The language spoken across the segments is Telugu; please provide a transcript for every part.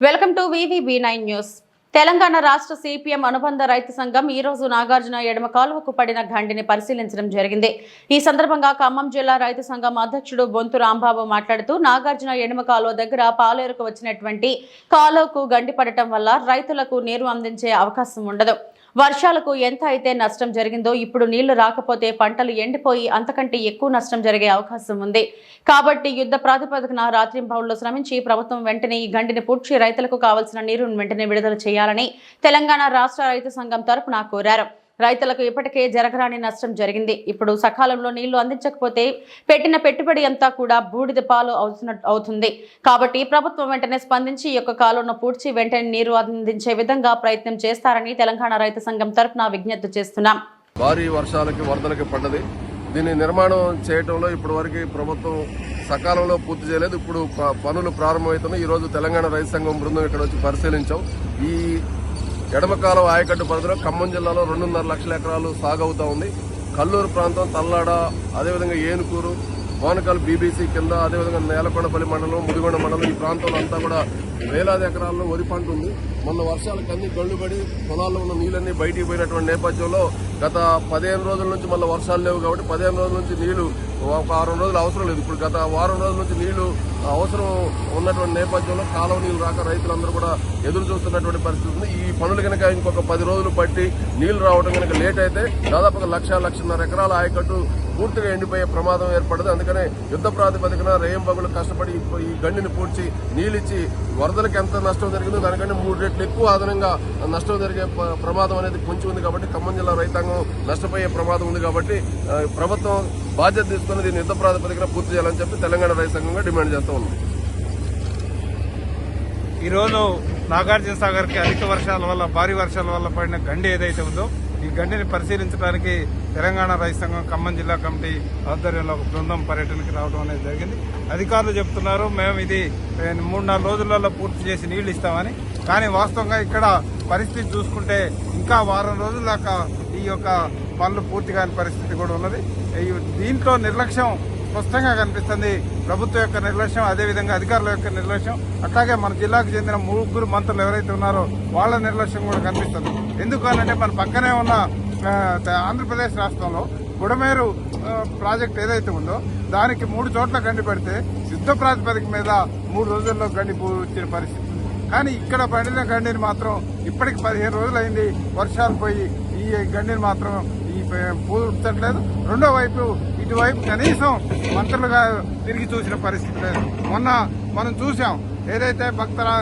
Welcome to VVB nine news. Telangana రాష్ట్ర సిపిఎం అనుబంధ రైతు సంఘం ఈ రోజు నాగార్జున ఎడమ కాలువకు పడిన గండిని పరిశీలించడం జరిగింది. ఈ సందర్భంగా ఖమ్మం జిల్లా రైతు సంఘం అధ్యక్షుడు బొంతు రాంబాబు మాట్లాడుతూ నాగార్జున ఎడమ కాలువ దగ్గర పాలేరుకు వచ్చినటువంటి కాలువకు గండి పడటం వల్ల రైతులకు నీరు అందించే అవకాశం ఉండదు. వర్షాలకు ఎంత అయితే నష్టం జరిగిందో ఇప్పుడు నీళ్ళు రాకపోతే పంటలు ఎండిపోయి అంతకంటే ఎక్కువ నష్టం జరిగే అవకాశం ఉంది. కాబట్టి యుద్ధ ప్రాతిపదికన రాత్రింబౌళ్ళు శ్రమించి ప్రభుత్వం వెంటనే ఈ గండిని పూడ్చి రైతులకు కావాల్సిన నీరును వెంటనే విడుదల చేయాలని తెలంగాణ రాష్ట్ర రైతు సంఘం తరపున కోరారు. రైతులకు ఇప్పటికే జరగరాని నష్టం జరిగింది. ఇప్పుడు సకాలంలో నీళ్ళు అందించకపోతే పెట్టిన పెట్టుబడి అంతా కూడా బూడిద పాలు అవుతున్నట్టు అవుతుంది. కాబట్టి ప్రభుత్వం వెంటనే స్పందించి ఈ యొక్క కాలువను పూడ్చి వెంటనే నీరు అందించే విధంగా ప్రయత్నం చేస్తారని తెలంగాణ రైతు సంఘం తరఫున విజ్ఞప్తి చేస్తున్నాం. భారీ వర్షాలకి వరదలకి పడ్డది. దీన్ని నిర్మాణం చేయడంలో ఇప్పటి వరకు ప్రభుత్వం సకాలంలో పూర్తి చేయలేదు. ఇప్పుడు పనులు ప్రారంభమవుతున్నాయి. ఈరోజు తెలంగాణ రైతు సంఘం బృందం ఇక్కడ వచ్చి పరిశీలించాం. ఈ ఎడమకాలం ఆయకట్టు పరిధిలో ఖమ్మం జిల్లాలో రెండున్నర లక్షల ఎకరాలు సాగు అవుతా ఉంది. కల్లూరు ప్రాంతం తల్లాడ అదేవిధంగా ఏనుకూరు మోనకల్ బీబీసీ కింద అదేవిధంగా నేలకొండపల్లి మండలం ముదిగొండ మండలం ఈ ప్రాంతంలో అంతా కూడా వేలాది ఎకరాల్లో వరి పంట ఉంది. మొన్న వర్షాలకు అన్ని గళ్ళు పడి పొలాల్లో ఉన్న నీళ్ళన్నీ బయటికి పోయినటువంటి నేపథ్యంలో గత పదిహేను రోజుల నుంచి మళ్ళీ వర్షాలు లేవు కాబట్టి పదిహేను రోజుల నుంచి నీళ్ళు ఒక వారం రోజులు అవసరం లేదు. ఇప్పుడు గత వారం రోజుల నుంచి నీళ్ళు అవసరం ఉన్నటువంటి నేపథ్యంలో కాలువ నీళ్ళు రాక రైతులందరూ కూడా ఎదురు చూస్తున్నటువంటి పరిస్థితి ఉంది. ఈ పనులు కనుక ఇంకొక పది రోజులు పట్టి నీళ్ళు రావడం కనుక లేట్ అయితే దాదాపుగా లక్ష లక్షన్నర ఎకరాల ఆయకట్టు పూర్తిగా ఎండిపోయే ప్రమాదం ఏర్పడదు. అందుకనే యుద్ధ ప్రాతిపదికన రేయం పగులు కష్టపడి ఈ- గండిని పూడ్చి నీళ్ళిచ్చి వరదలకు ఎంత నష్టం జరిగిందో దానికంటే మూడు రెట్లు ఎక్కువ అదనంగా నష్టం జరిగే ప్రమాదం అనేది పొంచి ఉంది కాబట్టి ఖమ్మం జిల్లా రైతాంగం నష్టపోయే ప్రమాదం ఉంది కాబట్టి ప్రభుత్వం బాధ్యత తీసుకుని దీన్ని యుద్ధ ప్రాతిపదికన పూర్తి చేయాలని చెప్పి తెలంగాణ రైతు సంఘంగా డిమాండ్ చేస్తూ ఉన్నాం. ఈరోజు నాగార్జున సాగర్కి అధిక వర్షాల వల్ల భారీ వర్షాల వల్ల పడిన గండి ఏదైతే ఉందో ఈ గండిని పరిశీలించడానికి తెలంగాణ రైతు సంఘం ఖమ్మం జిల్లా కమిటీ ఆధ్వర్యంలో ఒక బృందం పర్యటనకి రావడం అనేది జరిగింది. అధికారులు చెప్తున్నారు మేము ఇది మూడు నాలుగు రోజులలో పూర్తి చేసి నీళ్ళు ఇస్తామని. కానీ వాస్తవంగా ఇక్కడ పరిస్థితి చూసుకుంటే ఇంకా వారం రోజుల దాకా యొక్క పనులు పూర్తి కాని పరిస్థితి కూడా ఉన్నది. ఈ దీంట్లో నిర్లక్ష్యం స్పష్టంగా కనిపిస్తుంది. ప్రభుత్వం యొక్క నిర్లక్ష్యం అదేవిధంగా అధికారుల యొక్క నిర్లక్ష్యం అట్లాగే మన జిల్లాకు చెందిన ముగ్గురు మంత్రులు ఎవరైతే ఉన్నారో వాళ్ళ నిర్లక్ష్యం కూడా కనిపిస్తుంది. ఎందుకనంటే మన పక్కనే ఉన్న ఆంధ్రప్రదేశ్ రాష్ట్రంలో గుడమేరు ప్రాజెక్ట్ ఏదైతే ఉందో దానికి మూడు చోట్ల గండి పెడితే యుద్ధ ప్రాతిపదిక మీద మూడు రోజుల్లో గండి వచ్చిన పరిస్థితి కానీ ఇక్కడ పండిన గండిని మాత్రం ఇప్పటికి పదిహేను రోజులైంది. వర్షాలు పోయి ఈ గండిని మాత్రం ఈ పూర్తట్లేదు రెండో వైపు ఇటువైపు కనీసం మంత్రులుగా తిరిగి చూసిన పరిస్థితి లేదు. మొన్న మనం చూసాం ఏదైతే భక్తరా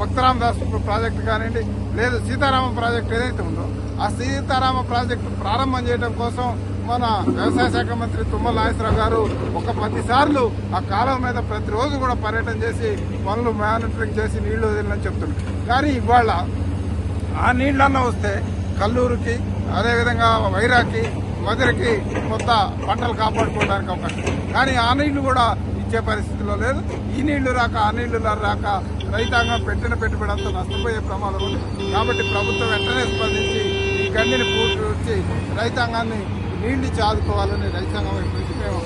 భక్తరామ దాస్ ప్రాజెక్టు కానివ్వండి లేదు సీతారామ ప్రాజెక్టు ఏదైతే ఉందో ఆ సీతారామ ప్రాజెక్టు ప్రారంభం చేయడం కోసం మన వ్యవసాయ శాఖ మంత్రి తుమ్మల నాగేశ్వరరావు గారు ఒక పది సార్లు ఆ కాలం మీద ప్రతిరోజు కూడా పర్యటన చేసి పనులు మానిటరింగ్ చేసి నీళ్ళు వదిలినని చెప్తున్నారు. కానీ ఇవాళ ఆ నీళ్ళన్న వస్తే కల్లూరుకి అదేవిధంగా వైరాకి వదిలికి కొత్త పంటలు కాపాడుకోవడానికి అవకాశం కానీ ఆ నీళ్ళు కూడా ఇచ్చే పరిస్థితిలో లేదు. ఈ నీళ్ళు రాక ఆ నీళ్ళు రాక రైతాంగం పెట్టిన పెట్టుబడి అంతా నష్టపోయే ప్రమాదం ఉంది. కాబట్టి ప్రభుత్వం వెంటనే స్పందించి ఈ గండిని పూర్తి రైతాంగాన్ని నీళ్ళు చాదుకోవాలని రైతాంగం వైపు మేము